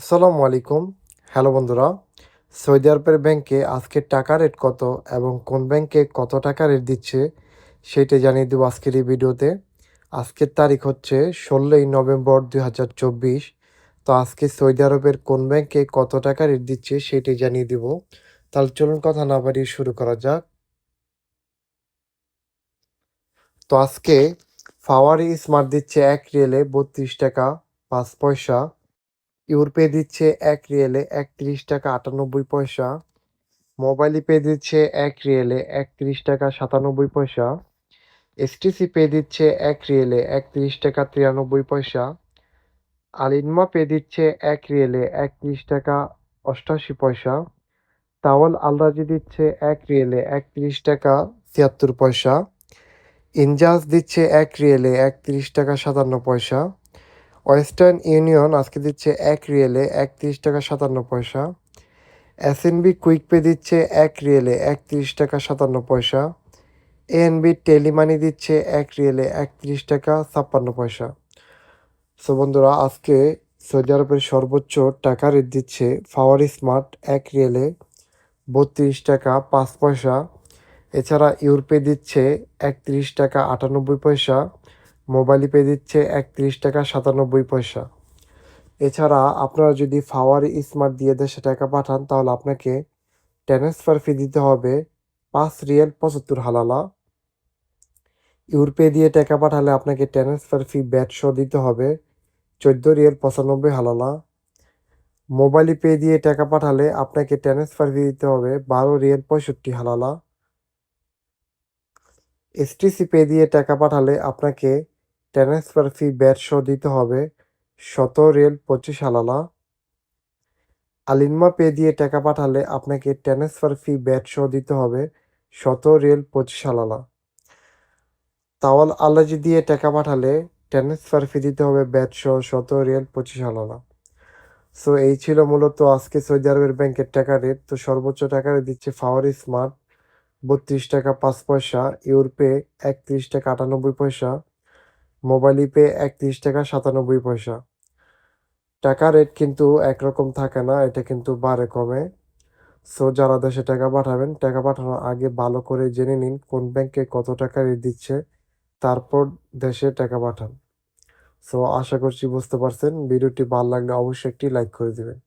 আসসালামু আলাইকুম। হ্যালো বন্ধুরা, সৌদি আরবের ব্যাংকে আজকে টাকা রেট কত এবং কোন ব্যাংকে কত টাকা রেট দিচ্ছে সেটা জানিয়ে দেবো আজকের এই ভিডিওতে। আজকের তারিখ হচ্ছে ষোলোই নভেম্বর দুই হাজার চব্বিশ। তো আজকে সৌদি আরবের কোন ব্যাংকে কত টাকা রেট দিচ্ছে সেটাই জানিয়ে দেবো। তাহলে চলুন কথা না বাড়িয়ে শুরু করা যাক। তো আজকে ফাওয়ারি স্মার্ট দিচ্ছে এক রিয়েলে বত্রিশ টাকা পাঁচ পয়সা। ইউরপে দিচ্ছে এক রিয়েলে একত্রিশ টাকা আটানব্বই পয়সা। মোবাইল পে দিচ্ছে এক রিয়েলে একত্রিশ টাকা সাতানব্বই পয়সা। এসটিসি পে দিচ্ছে এক রিয়েলে একত্রিশ টাকা তিরানব্বই পয়সা। আলিনমা পে দিচ্ছে এক রিয়েলে একত্রিশ টাকা অষ্টাশি পয়সা। তাওয়াল আলরাজি দিচ্ছে এক রিয়েলে একত্রিশ টাকা ছিয়াত্তর পয়সা। ইনজাজ দিচ্ছে এক রিয়েলে একত্রিশ টাকা সাতান্ন পয়সা। ওয়েস্টার্ন ইউনিয়ন আজকে দিচ্ছে এক রিয়েলে একত্রিশ টাকা সাতান্ন পয়সা। এসএনবি কুইক পে দিচ্ছে এক রিয়েলে একত্রিশ টাকা সাতান্ন পয়সা। এএনবি টেলিমানি দিচ্ছে এক রিয়েলে একত্রিশ টাকা ছাপ্পান্ন পয়সা। সো বন্ধুরা, আজকে সৌদি আরবের সর্বোচ্চ টাকা রেট দিচ্ছে ফাওয়ার স্মার্ট এক রিয়েলে বত্রিশ টাকা পাঁচ পয়সা। এছাড়া ইউরোপে দিচ্ছে একত্রিশ টাকা আটানব্বই পয়সা। মোবাইল পে দিচ্ছে একত্রিশ টাকা সাতানব্বই পয়সা। এছাড়া আপনারা যদি ফাওয়ার স্মার্ট দিয়ে দেশে টাকা পাঠান, তাহলে আপনাকে ট্রান্সফার ফি দিতে হবে পাঁচ রিয়েল পঁচাত্তর হালালা। ইউরপে দিয়ে টাকা পাঠালে আপনাকে ট্রান্সফার ফি ব্যাট সহ দিতে হবে চোদ্দ রিয়েল পঁচানব্বই হালালা। মোবাইল পে দিয়ে টাকা পাঠালে আপনাকে ট্রান্সফার ফি দিতে হবে বারো রিয়েল পঁয়ষট্টি হালালা। এসটিসি পে দিয়ে টাকা পাঠালে আপনাকে ট্রান্সফার ফি ব্যাট সহ দিতে হবে। শত রেল পঁচিশ আলালা আলিনমা পে দিয়ে টাকা পাঠালে আপনাকে ট্রান্সফার ফি ব্যাট সহ দিতে হবে। শত রেল পঁচিশ আলালা তাওয়াল আলাজি দিয়ে টাকা পাঠালে ট্রান্সফার ফি দিতে হবে ব্যাট সহ শত রেল পঁচিশ আলালা সো এই ছিল মূলত আজকে সৌদি আরবের ব্যাংকের টাকা রেট তো সর্বোচ্চ টাকা রেট দিচ্ছে ফাওয়ারি স্মার্ট বত্রিশ টাকা পাঁচ পয়সা। ইউরপে একত্রিশ টাকা আটানব্বই পয়সা। মোবাইল পে একত্রিশ টাকা সাতানব্বই পয়সা। টাকা রেট কিন্তু একরকম থাকে না, এটা কিন্তু বাড়ে কমে। সো যারা দেশে টাকা পাঠাবেন, টাকা পাঠানোর আগে ভালো করে জেনে নিন কোন ব্যাংকে কত টাকা রেট দিচ্ছে, তারপর দেশে টাকা পাঠান। সো আশা করছি বুঝতে পারছেন। ভিডিওটি ভালো লাগলে অবশ্যই একটি লাইক করে দিবেন।